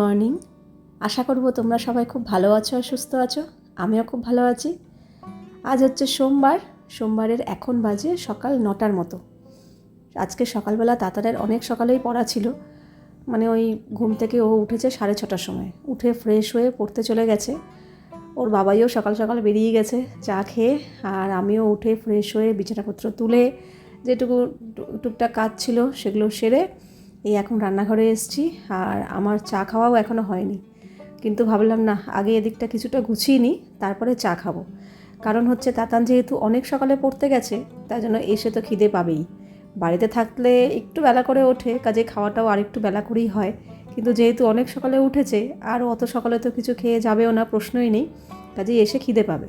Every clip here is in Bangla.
মর্নিং আশা করব তোমরা সবাই খুব ভালো আছো আর সুস্থ আছো। আমিও খুব ভালো আছি। আজ হচ্ছে সোমবার। সোমবারের এখন বাজে সকাল নটার মতো। আজকে সকালবেলা তাতারের অনেক সকালেই পড়া ছিল। মানে ওই ঘুম থেকে ও উঠেছে সাড়ে ছটার সময়। উঠে ফ্রেশ হয়ে পড়তে চলে গেছে। ওর বাবাইও সকাল সকাল বেরিয়ে গেছে চা খেয়ে আর আমিও উঠে ফ্রেশ হয়ে বিছানাপত্র তুলে যেটুকু টুকটাক কাজ ছিল সেগুলো সেরে এই এখন রান্নাঘরে এসেছি আর আমার চা খাওয়াও এখনও হয়নি। কিন্তু ভাবলাম, না, আগে এদিকটা কিছুটা গুছিয়ে নিই, তারপরে চা খাব। কারণ হচ্ছে তাতান যেহেতু অনেক সকালে পড়তে গেছে, তাই জন্য এসে তো খিদে পাবেই। বাড়িতে থাকলে একটু বেলা করে ওঠে, কাজে খাওয়াটাও আরেকটু বেলা করেই হয়। কিন্তু যেহেতু অনেক সকালে উঠেছে, আর অত সকালে তো কিছু খেয়ে যাবেও না, প্রশ্নই নেই, কাজেই এসে খিদে পাবে।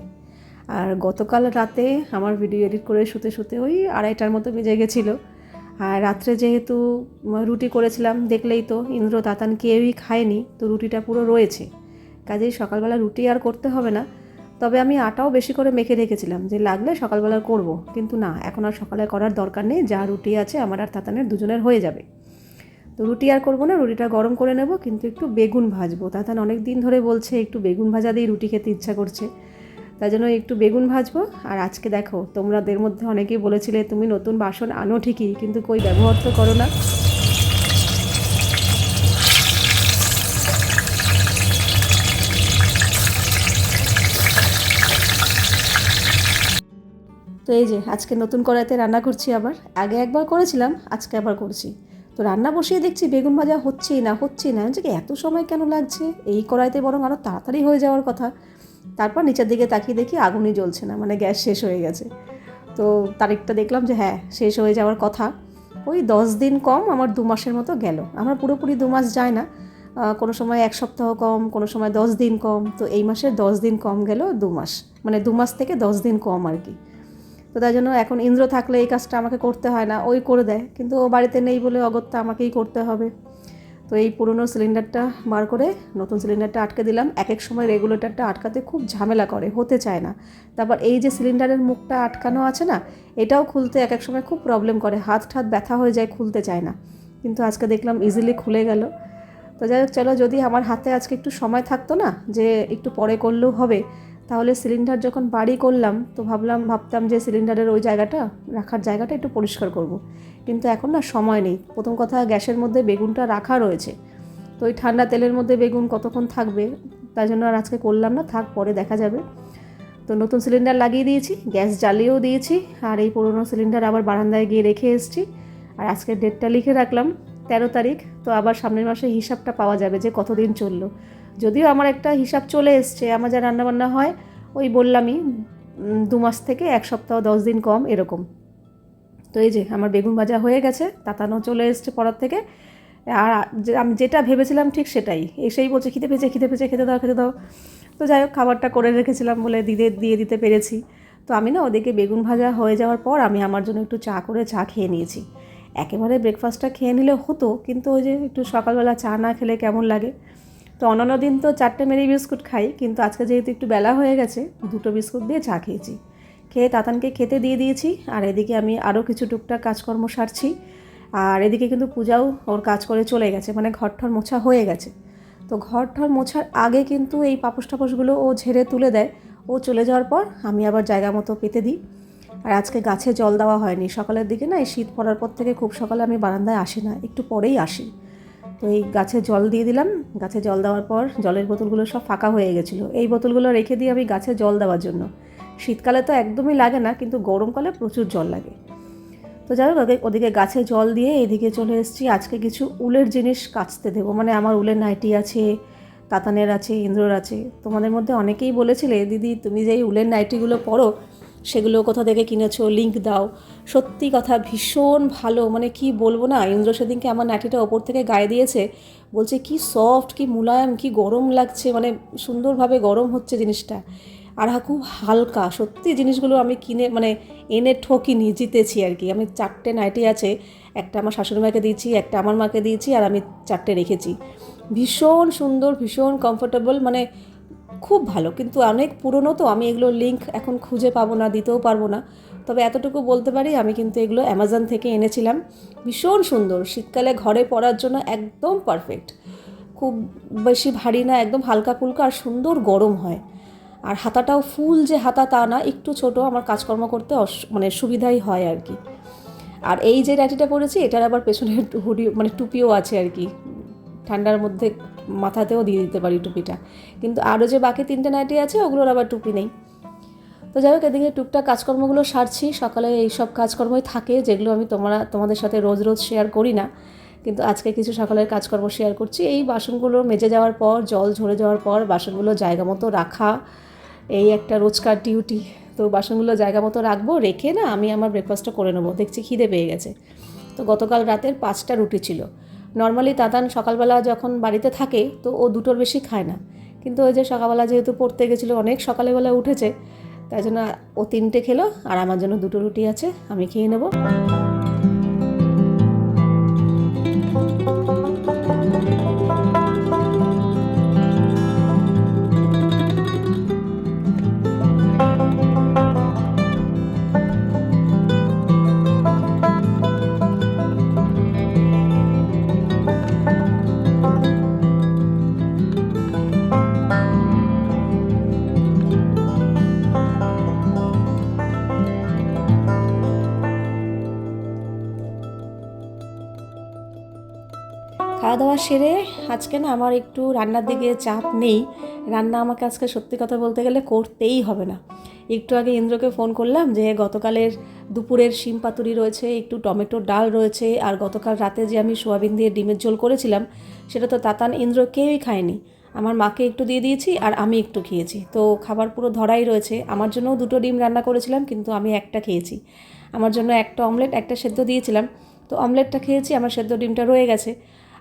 আর গতকাল রাতে আমার ভিডিও এডিট করে শুতে শুতে ওই আড়াইটার মতো বেজে গেছিল। আর রাত্রে যেহেতু রুটি করেছিলাম, দেখলেই তো ইন্দ্র তাতান কেউই খায়নি, তো রুটিটা পুরো রয়েছে। কাজেই সকালবেলা রুটি আর করতে হবে না। তবে আমি আটাও বেশি করে মেখে রেখেছিলাম, যে লাগলে সকালবেলা করব। কিন্তু না, এখন আর সকালে করার দরকার নেই, যা রুটি আছে আমার আর তাতানের দুজনের হয়ে যাবে। তো রুটি আর করব না, রুটিটা গরম করে নেব, কিন্তু একটু বেগুন ভাজবো। তাতান অনেক দিন ধরে বলছে, একটু বেগুন ভাজা দিয়ে রুটি খেতে ইচ্ছা করছে। তাই জন্য একটু বেগুন ভাজবো। আর আজকে দেখো, তোমরাদের মধ্যে অনেকেই বলেছিলে, তুমি নতুন বাসন আনো ঠিকই, কিন্তু কই ব্যবহার তো করো না। তো এই যে, আজকে নতুন কড়াইতে রান্না করছি আবার। আগে একবার করেছিলাম, আজকে আবার করছি। তো রান্না বসিয়ে দেখছি, বেগুন ভাজা হচ্ছেই না হচ্ছেই না। যে এত সময় কেন লাগছে? এই কড়াইতে বরং আরও তাড়াতাড়ি হয়ে যাওয়ার কথা। তারপর নিচের দিকে তাকিয়ে দেখি আগুনই জ্বলছে না মানে গ্যাস শেষ হয়ে গেছে। তো তারিখটা দেখলাম যে হ্যাঁ শেষ হয়ে যাওয়ার কথা। ওই দশ দিন কম আমার দু মাসের মতো গেল। আমার পুরোপুরি দু মাস যায় না। কোনো সময় এক সপ্তাহ কম, কোনো সময় দশ দিন কম। তো এই মাসে দশ দিন কম গেল দু মাস। মানে দু মাস থেকে দশ দিন কম আর কি। তো তাই জন্য এখন ইন্দ্র থাকলে এই কাজটা আমাকে করতে হয় না, ওই করে দেয়। কিন্তু ও বাড়িতে নেই বলে অগত্যা আমাকেই করতে হবে। তো এই পুরনো সিলিন্ডারটা বার করে নতুন সিলিন্ডারটা আটকে দিলাম। এক এক সময় রেগুলেটরটা আটকাতে খুব ঝামেলা করে, হতে চায় না। তারপর এই যে সিলিন্ডারের মুখটা আটকানো আছে না, এটাও খুলতে এক এক সময় খুব প্রবলেম করে। হাত ঠাত ব্যথা হয়ে যায়, খুলতে চায় না। কিন্তু আজকে দেখলাম ইজিলি খুলে গেল। তো যাই হোক, চলো যদি আমার হাতে আজকে একটু সময় থাকতো না, যে একটু পরে করলেও হবে তাহলে সিলিন্ডার যখন বাড়ি করলাম, তো ভাবলাম, ভাবতাম যে সিলিন্ডারের ওই জায়গাটা, রাখার জায়গাটা একটু পরিষ্কার করব। কিন্তু এখন না সময় নেই। প্রথম কথা, গ্যাসের মধ্যে বেগুনটা রাখা রয়েছে। তো ওই ঠান্ডা তেলের মধ্যে বেগুন কতক্ষণ থাকবে তাই জন্য আর আজকে করলাম না, থাক পরে দেখা যাবে। তো নতুন সিলিন্ডার লাগিয়ে দিয়েছি, গ্যাস জ্বালিয়েও দিয়েছি, আর এই পুরনো সিলিন্ডার আবার বারান্দায় গিয়ে রেখে এসেছি। আর আজকে ডেটটা লিখে রাখলাম। তেরো তারিখ, তো আবার সামনের মাসে হিসাবটা পাওয়া যাবে যে কতদিন চলল। যদিও আমার একটা হিসাব চলে এসছে, আমার যা রান্নাবান্না হয়, ওই বললামই দু মাস থেকে এক সপ্তাহ, দশ দিন কম, এরকম। তো এই যে, আমার বেগুন ভাজা হয়ে গেছে, তাতানো চলে এসছে পড়ার থেকে। আর আমি যেটা ভেবেছিলাম ঠিক সেটাই। এসেই বলছে, খিদে পেয়েছে খিদে পেয়েছে, খেতে দাও খেতে দাও। তো যাই হোক, খাবারটা করে রেখেছিলাম বলে দিদে, দিয়ে দিতে পেরেছি। তো আমি না ওদেরকে বেগুন ভাজা হয়ে যাওয়ার পর আমি আমার জন্য একটু চা করে চা খেয়ে নিয়েছি। একেবারে ব্রেকফাস্টটা খেয়ে নিলে হতো, কিন্তু ওই যে একটু সকালবেলা চা না খেলে কেমন লাগে? তো অন্যান্য দিন তো চারটে মেরি বিস্কুট খাই, কিন্তু আজকে যেহেতু একটু বেলা হয়ে গেছে, দুটো বিস্কুট দিয়ে চা খেয়েছি। খেয়ে তাতানকে খেতে দিয়ে দিয়েছি, আর এদিকে আমি আরও কিছু টুকটাক কাজকর্ম সারছি, আর এদিকে কিন্তু পূজাও ওর কাজ করে চলে গেছে মানে ঘর ঠর মোছা হয়ে গেছে। তো ঘর ঠর মোছার আগে কিন্তু এই পাপোস টাপোশগুলো ও ঝেড়ে তুলে দেয়, ও চলে যাওয়ার পর আমি আবার জায়গা মতো পেতে দিই। আর আজকে গাছে জল দেওয়া হয়নি। সকালের দিকে না এই শীত পড়ার পর থেকে খুব সকালে আমি বারান্দায় আসি না, একটু পরেই আসি। তো এই গাছে জল দিয়ে দিলাম। গাছে জল দেওয়ার পর জলের বোতলগুলো সব ফাঁকা হয়ে গেছিল। এই বোতলগুলো রেখে দিই আমি গাছে জল দেওয়ার জন্য। শীতকালে তো একদমই লাগে না, কিন্তু গরমকালে প্রচুর জল লাগে। তো যাই হোক ওদিকে গাছে জল দিয়ে এদিকে চলে এসেছি। আজকে কিছু উলের জিনিস কাচতে দেবো। মানে আমার উলের নাইটি আছে তাতানের আছে, ইন্দ্রর আছে। তোমাদের মধ্যে অনেকেই বলেছিলে, দিদি, তুমি যেই উলের নাইটিগুলো পরো সেগুলো কোথা থেকে কিনেছো? লিঙ্ক দাও। সত্যি কথা, ভীষণ ভালো। মানে কি বলব না, ইন্দ্র সেদিনকে আমার নাইটিটা ওপর থেকে গায়ে দিয়েছে, বলছে, কি সফট কি মুলায়ম, কি গরম লাগছে। মানে সুন্দরভাবে গরম হচ্ছে জিনিসটা। আর খুব হালকা। সত্যি জিনিসগুলো আমি কিনে মানে এনে ঠকিনি, জিতেছি আর কি। আমি চারটে নাইটি আছে, একটা আমার শাশুড়ি মাকে দিয়েছি, একটা আমার মাকে দিয়েছি, আর আমি চারটে রেখেছি। ভীষণ সুন্দর, ভীষণ কমফোর্টেবল মানে খুব ভালো, কিন্তু অনেক পুরনো তো, আমি এগুলো লিঙ্ক এখন খুঁজে পাবো না, দিতেও পারব না। তবে এতটুকু বলতে পারি, আমি কিন্তু এগুলো অ্যামাজন থেকে এনেছিলাম। ভীষণ সুন্দর, শীতকালে ঘরে পরার জন্য একদম পারফেক্ট খুব বেশি ভারী না, একদম হালকা ফুলকা আর সুন্দর গরম হয়। আর হাতাটাও ফুল যে হাতা তা না, একটু ছোট, আমার কাজকর্ম করতে মানে সুবিধাই হয় আর কি। আর এই যে নাইটিটা পরেছি, এটার আবার পেছনে হুডি মানে টুপিও আছে আর কি। ঠান্ডার মধ্যে মাথাতেও দিয়ে দিতে পারি টুপিটা। কিন্তু আরও যে বাকি তিনটে নাইটি আছে, ওগুলোর আবার টুপি নেই। তো যাই হোক, এদিকে টুকটাক কাজকর্মগুলো সারছি। সকালে এইসব কাজকর্মই থাকে, যেগুলো আমি তোমরা, তোমাদের সাথে রোজ রোজ শেয়ার করি না। কিন্তু আজকে কিছু সকালের কাজকর্ম শেয়ার করছি। এই বাসনগুলো মেজে যাওয়ার পর, জল ঝরে যাওয়ার পর, বাসনগুলো জায়গা মতো রাখা, এই একটা রোজকার ডিউটি তো বাসনগুলো জায়গা মতো রাখব, রেখে না আমি আমার ব্রেকফাস্টটা করে নেব। দেখছি খিদে পেয়ে গেছে। তো গতকাল রাতের পাঁচটা রুটি ছিল। নর্মালি তাতান সকালবেলা যখন বাড়িতে থাকে, তো ও দুটোর বেশি খায় না। কিন্তু ওই যে সকালবেলা যেহেতু পড়তে গেছিল, অনেক সকালবেলা উঠেছে, তাই জন্য ও তিনটে খেলো, আর আমার জন্য দুটো রুটি আছে, আমি খেয়ে নেব। খাওয়া দাওয়া সেরে আজকে না আমার একটু রান্নার দিকে চাপ নেই। রান্না আমাকে আজকে সত্যি কথা বলতে গেলে করতেই হবে না। একটু আগে ইন্দ্রকে ফোন করলাম যে গতকালের দুপুরের শিম পাতুরি রয়েছে, একটু টমেটোর ডাল রয়েছে আর গতকাল রাতে যে আমি সোয়াবিন দিয়ে ডিমের ঝোল করেছিলাম, সেটা তো তাতান ইন্দ্র কেউই খায়নি। আমার মাকে একটু দিয়ে দিয়েছি আর আমি একটু খেয়েছি। তো খাবার পুরো ধরাই রয়েছে। আমার জন্যও দুটো ডিম রান্না করেছিলাম, কিন্তু আমি একটা খেয়েছি। আমার জন্য একটা অমলেট, একটা সেদ্ধ দিয়েছিলাম। তো অমলেটটা খেয়েছি, আমার সেদ্ধ ডিমটা রয়ে গেছে।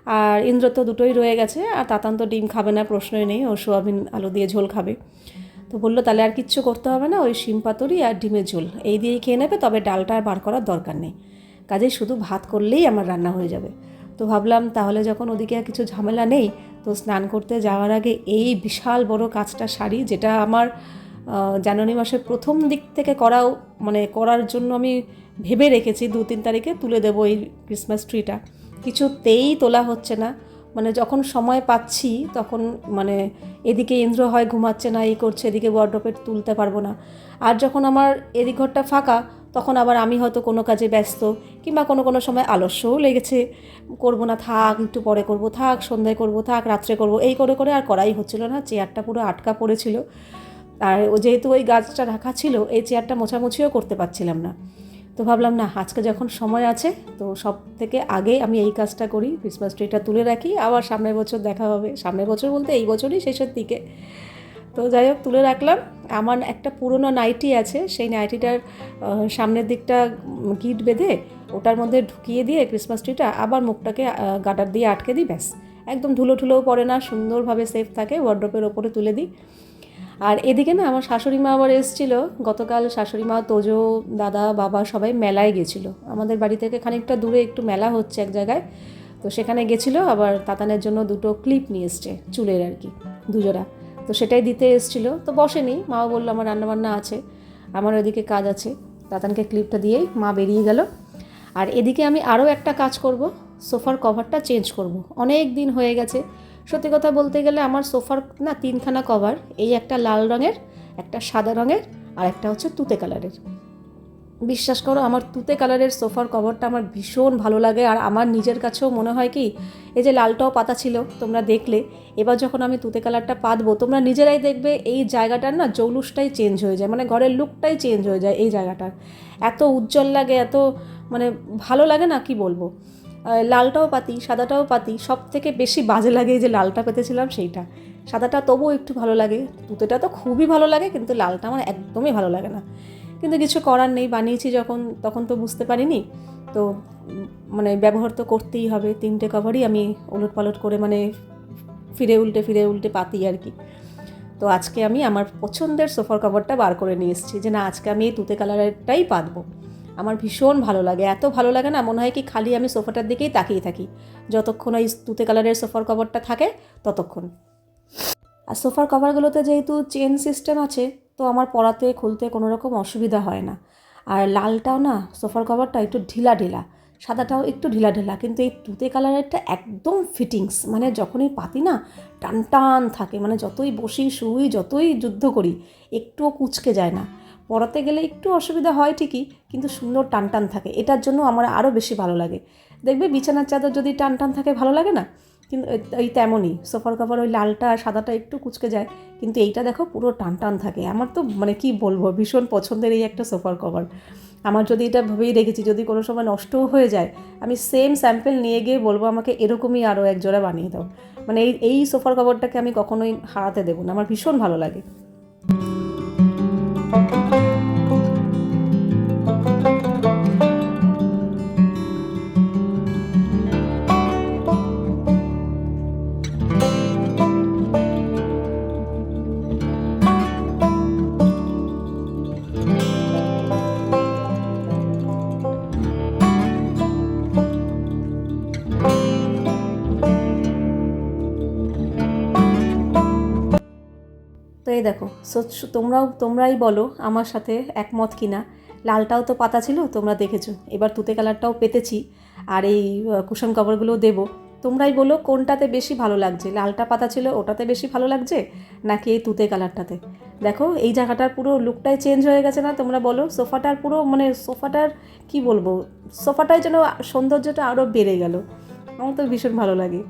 আর ইন্দ্র তো দুটোই রয়ে গেছে, আর তাতান তো ডিম খাবে না, প্রশ্নই নেই, ও সোয়াবিন আলু দিয়ে ঝোল খাবে। তো বলল, তাহলে আর কিচ্ছু করতে হবে না, ওই শিম পাতুরি আর ডিমের ঝোল, এই দিয়েই খেয়ে নেবে, তবে ডালটা আর বার করার দরকার নেই। কাজেই শুধু ভাত করলেই আমার রান্না হয়ে যাবে। তো ভাবলাম, তাহলে যখন ওদিকে আর কিছু ঝামেলা নেই, তো স্নান করতে যাওয়ার আগে এই বিশাল বড় কাজটা সারি, যেটা আমার জানুয়ারি মাসের প্রথম দিক থেকে করাও মানে করার জন্য আমি ভেবে রেখেছি দু তিন তারিখে তুলে দেবো এই ক্রিসমাস ট্রিটা। কিছুতেই তোলা হচ্ছে না। মানে যখন সময় পাচ্ছি, তখন মানে এদিকে ইন্দ্র হয় ঘুমাচ্ছে না, এই করছে, এদিকে ওয়ার্ড্রপে তুলতে পারব না। আর যখন আমার এদিক ঘরটা ফাঁকা, তখন আবার আমি হয়তো কোনো কাজে ব্যস্ত কিংবা কোনো কোনো সময় আলস্যও লেগেছে। করব না, থাক, একটু পরে করব, থাক, সন্ধ্যায় করব, থাক, রাত্রে করব, এই করে করে আর করাই হচ্ছিল না। চেয়ারটা পুরো আটকা পড়েছিল। আর যেহেতু ওই গাছটা রাখা ছিল, এই চেয়ারটা মোছামুছিও করতে পারছিলাম না। তো ভাবলাম, না, আজকে যখন সময় আছে, তো সব থেকে আগে আমি এই কাজটা করি ক্রিসমাস ট্রিটা তুলে রাখি, আবার সামনের বছর দেখা হবে। সামনের বছর বলতে এই বছরই শেষের দিকে। তো যাই হোক, তুলে রাখলাম। আমার একটা পুরনো নাইটি আছে, সেই নাইটিটার সামনের দিকটা গিট বেঁধে ওটার মধ্যে ঢুকিয়ে দিয়ে ক্রিসমাস ট্রিটা আবার মুখটাকে গাটার দিয়ে আটকে দিই, ব্যাস। একদম ধুলো ঠুলোও পড়ে না, সুন্দরভাবে সেফ থাকে ওয়ার্ড্রপের ওপরে তুলে দিই। আর এদিকে না আমার শাশুড়ি মা আবার এসেছিল। গতকাল শাশুড়ি মা, তোজো, দাদা, বাবা সবাই মেলায় গেছিল। আমাদের বাড়ি থেকে খানিকটা দূরে একটু মেলা হচ্ছে এক জায়গায়। তো সেখানে গেছিল, আবার তাতানের জন্য দুটো ক্লিপ নিয়ে এসছে চুলের আর কি, দুজোড়া। তো সেটাই দিতে এসেছিল, তো বসেনি। মাও বলল, আমার রান্নাবান্না আছে, আমার ওইদিকে কাজ আছে। তাতানকে ক্লিপটা দিয়েই মা বেরিয়ে গেল। আর এদিকে আমি আরও একটা কাজ করব, সোফার কভারটা চেঞ্জ করব। অনেক দিন হয়ে গেছে সত্যি কথা বলতে গেলে আমার সোফার না তিনখানা কভার, এই একটা লাল রঙের, একটা সাদা রঙের আর একটা হচ্ছে তুতে কালারের। বিশ্বাস করো, আমার তুতে কালারের সোফার কভারটা আমার ভীষণ ভালো লাগে আর আমার নিজের কাছেও মনে হয় কি, এই যে লালটাও পাতা ছিল, তোমরা দেখলে, এবার যখন আমি তুতে কালারটা পাতবো, তোমরা নিজেরাই দেখবে এই জায়গাটার না জৌলুসটাই চেঞ্জ হয়ে যায় মানে ঘরের লুকটাই চেঞ্জ হয়ে যায় এই জায়গাটার। এত উজ্জ্বল লাগে, এত মানে ভালো লাগে না, কি বলব? লালটাও পাতি, সাদাটাও পাতি সব থেকে বেশি বাজে লাগে যে লালটা পেতেছিলাম সেইটা। সাদাটা তবুও একটু ভালো লাগে, তুতেটা তো খুবই ভালো লাগে, কিন্তু লালটা আমার একদমই ভালো লাগে না। কিন্তু কিছু করার নেই, বানিয়েছি যখন, তখন তো বুঝতে পারিনি। তো মানে ব্যবহার তো করতেই হবে, তিনটে কভারই আমি ওলট পালট করে মানে ফিরে উল্টে ফিরে উল্টে পাতি আর কি। তো আজকে আমি আমার পছন্দের সোফার কভারটা বার করে নিয়ে এসেছি, যে না, আজকে আমি এই তুতে কালারেরটাই পাতবো। আমার ভীষণ ভালো লাগে। এত ভালো লাগে না, মনে হয় কি খালি আমি সোফাটার দিকেই তাকিয়ে থাকি। যতক্ষণ ওই তুতে কালারের সোফার কভারটা থাকে, ততক্ষণ। আর সোফার কভারগুলোতে যেহেতু চেন সিস্টেম আছে, তো আমার পরাতে খুলতে কোনো রকম অসুবিধা হয় না। আর লালটাও না, সোফার কভারটা একটু ঢিলা ঢিলা, সাদাটাও একটু ঢিলা ঢিলা, কিন্তু এই তুতে কালারেরটা একদম ফিটিংস মানে যখনই পাতি না, টান টান থাকে মানে যতই বসি, শুই, যতই যুদ্ধ করি, একটুও কুচকে যায় না। পরাতে গেলে একটু অসুবিধা হয় ঠিকই কিন্তু সুন্দর টান টান থাকে। এটার জন্য আমার আরও বেশি ভালো লাগে। দেখবে বিছানার চাদর যদি টান টান থাকে ভালো লাগে না? কিন্তু এই তেমনই। সোফার কভার ওই লালটা, সাদাটা একটু কুচকে যায়, কিন্তু এইটা দেখো পুরো টান টান থাকে। আমার তো মানে কি বলব, ভীষণ পছন্দের এই একটা সোফার কভার। আমার যদি এটা ভেবেই রেখেছি, যদি কোনো সময় নষ্টও হয়ে যায়, আমি সেম স্যাম্পেল নিয়ে গিয়ে বলব আমাকে এরকমই আরও এক জোড়া বানিয়ে দাও। মানে এই এই সোফার কভারটাকে আমি কখনোই হারাতে দেবো না। আমার ভীষণ ভালো লাগে। সো- তোমরাও, তোমরাই বলো আমার সাথে একমত কিনা। লালটাও তো পাতা ছিল, তোমরা দেখেছ। এবার তুতে কালারটাও পেতেছি, আর এই কুশন কভারগুলো দেবো। তোমরাই বলো কোনটাতে বেশি ভালো লাগছে। লালটা পাতা ছিল, ওটাতে বেশি ভালো লাগছে, নাকি এই তুতে কালারটাতে? দেখো, এই জায়গাটার পুরো লুকটাই চেঞ্জ হয়ে গেছে না? তোমরা বলো, সোফাটার পুরো মানে সোফাটার, কি বলব? সোফাটায় যেন সৌন্দর্যটা আরও বেড়ে গেল। আমার তো ভীষণ ভালো লাগে।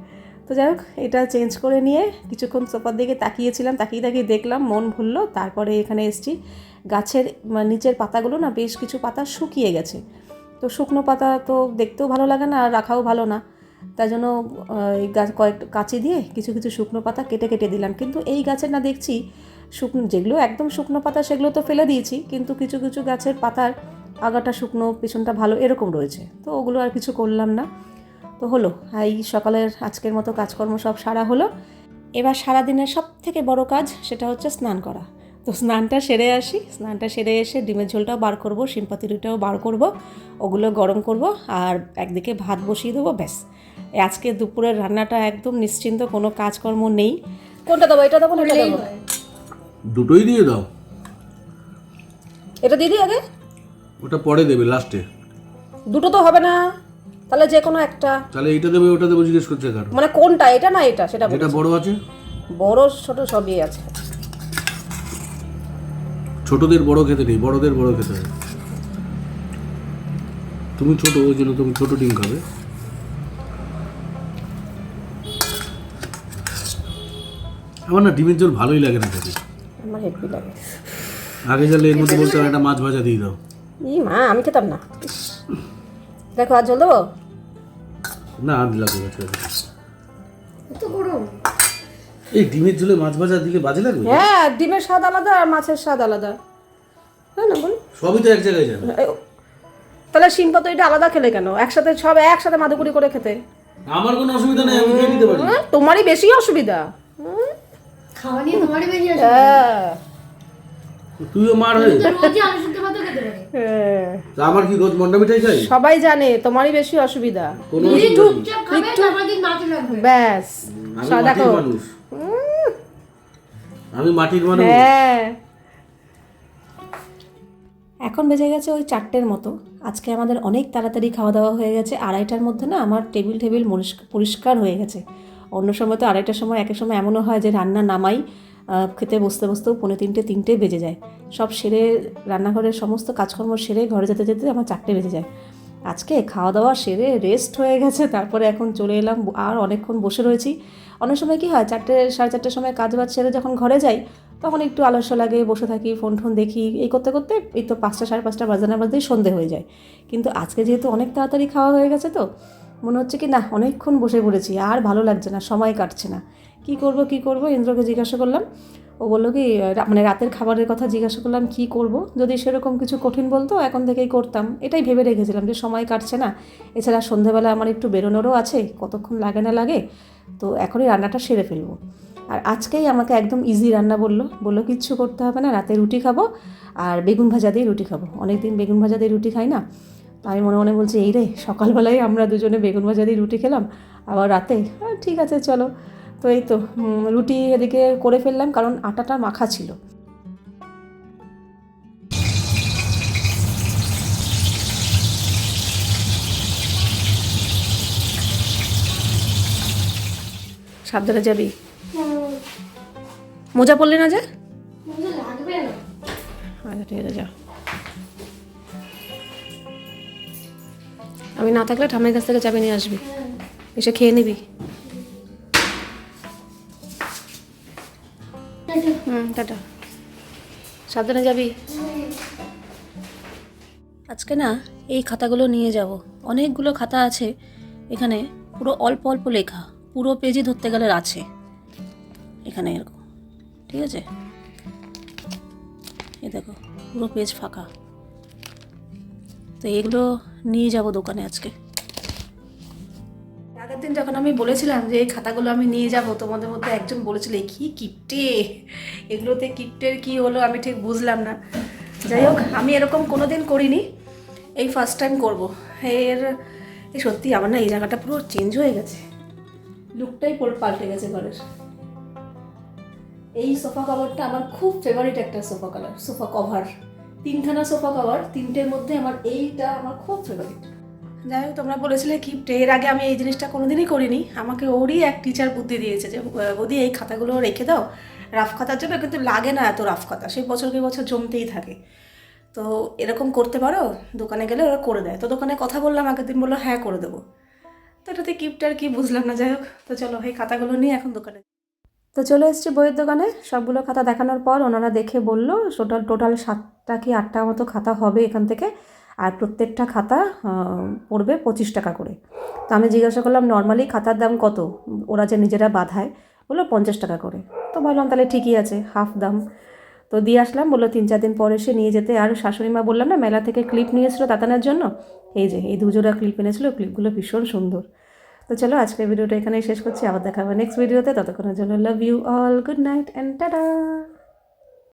তো যাই হোক, এটা চেঞ্জ করে নিয়ে কিছুক্ষণ সোফার দিকে তাকিয়েছিলাম, তাকিয়ে তাকিয়ে দেখলাম মন ভুললো। তারপরে এখানে এসছি। গাছের মানে নিচের পাতাগুলো না বেশ কিছু পাতা শুকিয়ে গেছে। তো শুকনো পাতা তো দেখতেও ভালো লাগে না আর রাখাও ভালো না। তাই জন্য এই গাছ কয়েক কাঁচি দিয়ে কিছু কিছু শুকনো পাতা কেটে কেটে দিলাম। কিন্তু এই গাছের না দেখছি শুকনো, যেগুলো একদম শুকনো পাতা সেগুলো তো ফেলে দিয়েছি। কিন্তু কিছু কিছু গাছের পাতার আগাটা শুকনো, পিছনটা ভালো এরকম রয়েছে। তো ওগুলো আর কিছু করলাম না। তো হলো এই সকালের আজকের মতো কাজকর্ম সব সারা হলো। এবার সারাদিনের সব থেকে বড় কাজ সেটা হচ্ছে স্নান করা। তো স্নানটা সেরে আসি স্নানটা সেরে এসে ডিমের ঝোলটাও বার করব সিম্পাতি রুটিটাও বার করব ওগুলো গরম করব আর একদিকে ভাত বসিয়ে দেবো ব্যাস। আজকে দুপুরের রান্নাটা একদম নিশ্চিন্ত কোনো কাজকর্ম নেই। কোনটা দেবো এটা দেবো না দুটোই দিয়ে দাও। এটা দিদি আগে? ওটা পরে দেবে লাস্টে দুটো তো হবে না। তাহলে যে কোনো একটা। তাহলে এইটা দেবে ওটা দেবো জিজ্ঞেস করছে কারণ মানে কোনটা? এটা না এটা? সেটা। যেটা বড় আছে? বড় ছোট সবই আছে। ছোটদের বড় খেতে নেই বড়দের বড় খেতে হয় তুমি ছোট ওই জন্য তুমি ছোট ডিম খাবে। আমার না ডিমের ঝোল ভালোই লাগে না খেতে। আমার হেভি লাগে। আগে গেলে এর মধ্যে বলতে একটা মাছ ভাজা দিয়ে দাও। ই মা আমি খেতাম না। দেখো আর জল দেবো? না আর লাগবে আচ্ছা, আচ্ছা। এই ডিমের ঝোলে মাছ ভাজা দিলে বাজে লাগবে? হ্যাঁ ডিমের স্বাদ আলাদা আর মাছের স্বাদ আলাদা। হ্যাঁ না বল? সবই তো এক জায়গায় যাবে। তাহলে শিম্পা তো এটা আলাদা খেলে কেন? একসাথে সব একসাথে মাদুকুড়ি করে খেতে। আমার কোনো অসুবিধা নেই আমি খেয়ে নিতে পারি। তোমারই বেশি অসুবিধা? খাওয়া নিয়ে তোমারই বেশি হ্যাঁ। তুইও মার হয়ে তো হ্যাঁ। আমার কি রোজ মন্ডা মিঠাই খাই সবাই জানে তোমারই বেশি অসুবিধা। কোনো চুপচাপ খাবে তারপর দিন লাগবে ব্যাস। আমি সা- দেখো মানুষ। আমি মাটির মানুষ। হ্যাঁ। এখন বেজে গেছে ওই চারটের মতো। আজকে আমাদের অনেক তাড়াতাড়ি খাওয়া দাওয়া হয়ে গেছে। আড়াইটার মধ্যে না আমার টেবিল টেবিল পরিষ্কার হয়ে গেছে। অন্য সময় তো আড়াইটার সময় একের সময় এমনও হয় যে রান্না নামাই। খেতে বসতে বসতেও পৌনে তিনটে তিনটে বেজে যায়। সব সেরে, রান্নাঘরের সমস্ত কাজকর্ম সেরে ঘরে যেতে যেতে আমার চারটে বেজে যায়। আজকে খাওয়া দাওয়া সেরে রেস্ট হয়ে গেছে, তারপরে এখন চলে এলাম আর অনেকক্ষণ বসে রয়েছি। অনেক সময় কি হয়, চারটে, সাড়ে চারটের সময় কাজ বাজ সেরে যখন ঘরে যাই, তখন একটু আলস্য লাগে, বসে থাকি ফোন টোন দেখি, এই করতে করতে এই তো পাঁচটা, সাড়ে পাঁচটা বাজানা বাজতেই সন্ধে হয়ে যায়। কিন্তু আজকে যেহেতু অনেক তাড়াতাড়ি খাওয়া হয়ে গেছে তো, মনে হচ্ছে কি না, অনেকক্ষণ বসে পড়েছি, আর ভালো লাগছে না, সময় কাটছে না। কি করব কি করব? ইন্দ্রকে জিজ্ঞাসা করলাম। ও বলল কি মানে রাতের খাবারের কথা জিজ্ঞাসা করলাম কি করব? যদি সেরকম কিছু কঠিন বলতো এখন থেকেই করতাম। এটাই ভেবে রেখেছিলাম যে সময় কাটছে না। এছাড়া সন্ধেবেলা আমার একটু বেরোনোরও আছে কতক্ষণ লাগে না লাগে। তো এখনই রান্নাটা সেরে ফেলব। আর আজকেই আমাকে একদম ইজি রান্না বলল। বলল কিচ্ছু করতে হবে না রাতে রুটি খাব আর বেগুন ভাজা দিয়ে রুটি খাব। অনেকদিন বেগুন ভাজা দিয়ে রুটি খাই না। আমি মনে মনে বলছি এই রে সকালবেলায় আমরা দুজনে বেগুন ভাজা দিয়ে রুটি খেলাম আবার রাতে? হ্যাঁ, ঠিক আছে চলো। তো এই তো রুটি এদিকে করে ফেললাম কারণ আটাটা মাখা ছিল। সাবধানে যাবি? মোজা পড়লে না যা? আচ্ছা ঠিক আছে যা। আমি না থাকলে ঠামের কাছ থেকে চাপে নিয়ে আসবি। এসে খেয়ে নিবি। হুম সাবধানে যাবি? আজকে না এই খাতাগুলো নিয়ে যাব। অনেকগুলো খাতা আছে, এখানে পুরো অল্প অল্প লেখা, পুরো পেজই ধরতে গেলে আছে। এখানে এরকম, ঠিক আছে? এ দেখো, পুরো পেজ ফাঁকা। তো এগুলো নিয়ে যাব দোকানে আজকে। আগের দিন যখন আমি বলেছিলাম যে এই খাতাগুলো আমি নিয়ে যাব, তোমাদের মধ্যে একজন বলেছিল "এ কি কিপটে? এগুলোতে কিপটের কি হলো আমি ঠিক বুঝলাম না। যাই হোক, আমি এরকম কোনো দিন করিনি। এই ফার্স্ট টাইম করব। এর সত্যি আমার না এই জায়গাটা পুরো চেঞ্জ হয়ে গেছে। লুকটাই পাল্টে গেছে ঘরের। এই সোফা কভারটা আমার খুব ফেভারিট একটা সোফা কালার সোফা কভার তিনখানা সোফা কভার তিনটের মধ্যে আমার এইটা আমার খুব ফেভারিট যাই হোক, তোমরা বলেছিলে কিপটে এর আগে আমি এই জিনিসটা কোনোদিনই করিনি। আমাকে ওরই এক টিচার বুদ্ধি দিয়েছে যে বৌদি, এই খাতাগুলো রেখে দাও রাফ খাতার জন্য, কিন্তু লাগে না এত রাফ খাতা, সেই বছরকে বছর জমতেই থাকে। তো এরকম করতে পারো, দোকানে গেলে ওরা করে দেয়। তো দোকানে কথা বললাম, আগের দিন বলল হ্যাঁ করে দেবো। তো এটাতে কিপটার কি বুঝলাম না, যাই হোক। তো চলো, এই খাতাগুলো নিয়ে এখন দোকানে তো চলে এসেছি বইয়ের দোকানে। সবগুলো খাতা দেখানোর পর ওনারা দেখে বলল, টোটাল টোটাল সাতটা কি আটটা মতো খাতা হবে এখান থেকে? আর প্রত্যেকটা খাতা পড়বে পঁচিশ টাকা করে। তো আমি জিজ্ঞাসা করলাম নর্মালি খাতার দাম কত? ওরা যে নিজেরা বাঁধায়, বলল, পঞ্চাশ টাকা করে। তো ভাবলাম, তাহলে ঠিকই আছে, হাফ দাম। তো দিয়ে আসলাম, বলল, তিন চার দিন পরে এসে নিয়ে যেতে। আর শাশুড়ি মা বললাম, না, মেলা থেকে ক্লিপ নিয়ে এসেছিল জন্য? এই যে, এই দুজোড়া ক্লিপ এনেছিলো ক্লিপগুলো ভীষণ সুন্দর। তো চলো, আজকের ভিডিওটা এখানেই শেষ করছি। আবার দেখা হবে নেক্সট ভিডিওতে ততক্ষণের জন্য love you all good night and tata